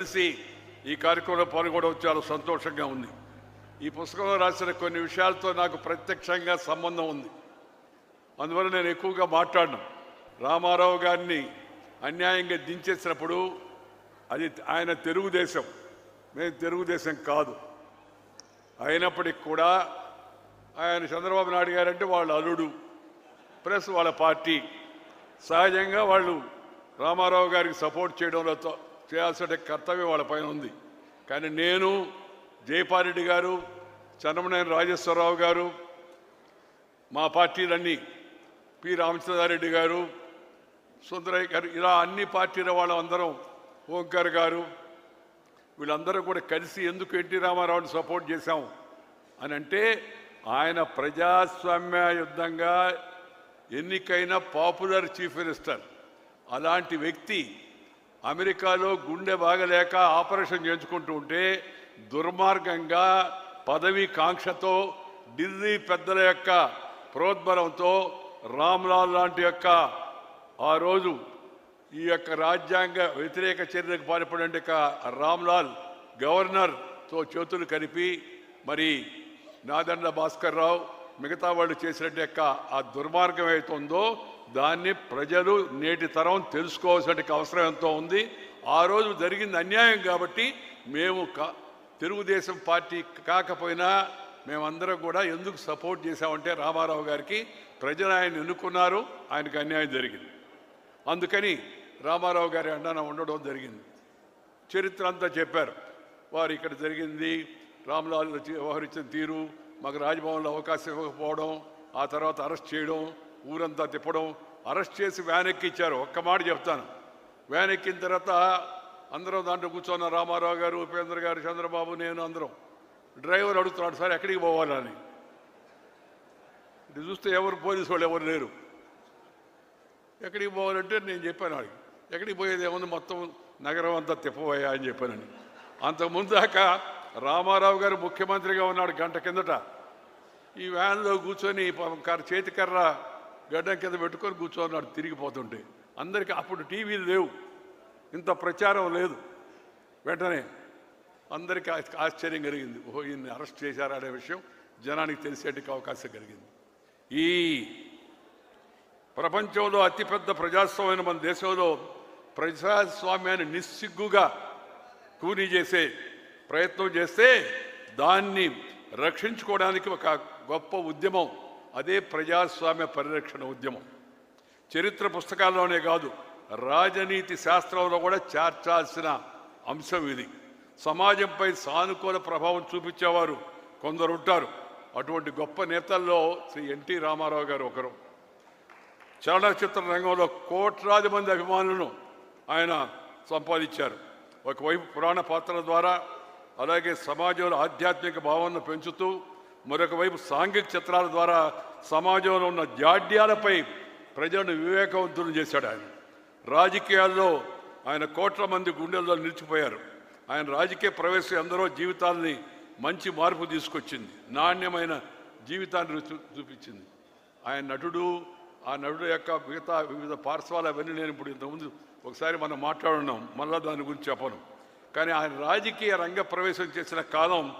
కలిసి ఈ కార్యక్రమంలో పాల్గొనడం చాలా సంతోషంగా ఉంది. ఈ పుస్తకంలో రాసిన కొన్ని విషయాలతో నాకు ప్రత్యక్షంగా సంబంధం ఉంది. అందువల్ల నేను ఎక్కువగా మాట్లాడను. రామారావు గారిని అన్యాయంగా దించేసినప్పుడు అది ఆయన తెలుగుదేశం. మేము తెలుగుదేశం కాదు. అయినప్పటికీ కూడా ఆయన చంద్రబాబు నాయుడు గారంటే వాళ్ళ అల్లుడు. ప్లస్ వాళ్ళ పార్టీ. సహజంగా వాళ్ళు రామారావు గారికి సపోర్ట్ చేయడంలో చేయాల్సిన కర్తవ్యం వాళ్ళ పైన ఉంది. కానీ నేను జయపారెడ్డి గారు చంద్రమనేని రాజేశ్వరరావు గారు మా పార్టీలన్నీ పి. రామచంద్రారెడ్డి గారు సుందరయ్య గారు ఇలా అన్ని పార్టీల వాళ్ళందరం ఓంకర్ గారు వీళ్ళందరూ కూడా కలిసి ఎందుకు ఎన్టీ రామారావుని సపోర్ట్ చేశాం అని అంటే ఆయన ప్రజాస్వామ్య యుద్ధంగా ఎన్నికైన పాపులర్ చీఫ్ మినిస్టర్. అలాంటి వ్యక్తి అమెరికాలో గుండె బాగలేక ఆపరేషన్ చేయించుకుంటూ ఉంటే దుర్మార్గంగా పదవి కాంక్షతో ఢిల్లీ పెద్దల యొక్క ప్రోద్బలంతో రామ్లాల్ లాంటి యొక్క ఆ రోజు ఈ యొక్క రాజ్యాంగ వ్యతిరేక చర్యలకు పాల్పడే రామ్లాల్ గవర్నర్తో చేతులు కలిపి మరి నాదండ భాస్కర్ రావు మిగతా వాళ్ళు చేసినట్టు యొక్క ఆ దుర్మార్గం ఏదైతుందో దాన్ని ప్రజలు నేటి తరం తెలుసుకోవాల్సిన అవసరం ఎంతో ఉంది. ఆ రోజు జరిగింది అన్యాయం కాబట్టి మేము కా- తెలుగుదేశం పార్టీ కాకపోయినా మేమందరం కూడా ఎందుకు సపోర్ట్ చేశామంటే రామారావు గారికి ప్రజలు ఆయన ఎన్నుకున్నారు ఆయనకు అన్యాయం జరిగింది. అందుకని రామారావు గారి అండన ఉండడం జరిగింది. చరిత్ర అంతా చెప్పారు. వారు ఇక్కడ జరిగింది రామ్లాల్ వ్యవహరించిన తీరు మాకు రాజ్భవన్లో అవకాశం ఇవ్వకపోవడం ఆ తర్వాత అరెస్ట్ చేయడం ఊరంతా తిప్పడం అరెస్ట్ చేసి వ్యాన్ ఎక్కిచ్చారు. ఒక్క మాట చెప్తాను. వ్యాన్ ఎక్కిన తర్వాత అందరం దాంట్లో కూర్చున్న రామారావు గారు ఉపేంద్ర గారు చంద్రబాబు నేను అందరం. డ్రైవర్ అడుగుతున్నాడు సార్ ఎక్కడికి పోవాలని ఇటు చూస్తే ఎవరు పోలీసు వాళ్ళు ఎవరు లేరు. ఎక్కడికి పోవాలంటే నేను చెప్పాను వాడికి ఎక్కడికి పోయేది ఏముంది? మొత్తం నగరం అంతా తిప్పబోయా అని చెప్పానని. అంతకుముందు దాకా రామారావు గారు ముఖ్యమంత్రిగా ఉన్నాడు గంట కిందట. ఈ వ్యాన్లో కూర్చొని చేతికర్ర కర్ర గడ్డం కింద పెట్టుకొని కూర్చోన్నాడు తిరిగిపోతుంటే. అందరికీ అప్పుడు టీవీలు లేవు. ఇంత ప్రచారం లేదు. వెంటనే అందరికీ ఆశ్చర్యం కలిగింది. ఓహో ఈయన్ని అరెస్ట్ చేశారా అనే విషయం జనానికి తెలిసేటికి అవకాశం కలిగింది. ఈ ప్రపంచంలో అతిపెద్ద ప్రజాస్వామ్యం మన దేశంలో ప్రజాస్వామ్యాన్ని నిస్సిగ్గుగా కూనీ చేసే ప్రయత్నం చేస్తే దాన్ని రక్షించుకోవడానికి ఒక గొప్ప ఉద్యమం అదే ప్రజాస్వామ్య పరిరక్షణ ఉద్యమం. చరిత్ర పుస్తకాల్లోనే కాదు రాజనీతి శాస్త్రంలో కూడా చేర్చాల్సిన అంశం ఇది. సమాజంపై సానుకూల ప్రభావం చూపించేవారు కొందరు ఉంటారు. అటువంటి గొప్ప నేతల్లో శ్రీ ఎన్టీ రామారావు గారు ఒకరు. చలనచిత్ర రంగంలో కోట్లాది మంది అభిమానులను ఆయన సంపాదించారు. ఒకవైపు పురాణ పాత్రల ద్వారా అలాగే సమాజంలో ఆధ్యాత్మిక భావనను పెంచుతూ మరొక వైపు సాంఘిక చిత్రాల ద్వారా సమాజంలో ఉన్న జాడ్యాలపై ప్రజలను వివేకవంతులు చేశాడు ఆయన. రాజకీయాల్లో ఆయన కోట్ల మంది గుండెల్లో నిలిచిపోయారు. ఆయన రాజకీయ ప్రవేశం ఎందరో జీవితాల్ని మంచి మార్పు తీసుకొచ్చింది. నాణ్యమైన జీవితాన్ని చూపించింది. ఆయన నటుడు ఆ నటుడు యొక్క మిగతా వివిధ పార్శ్వాలు అవన్నీ నేను ఇప్పుడు ఇంతకుముందు ఒకసారి మనం మాట్లాడున్నాం. మళ్ళీ దాని గురించి చెప్పను. కానీ ఆయన రాజకీయ రంగ ప్రవేశం చేసిన కాలం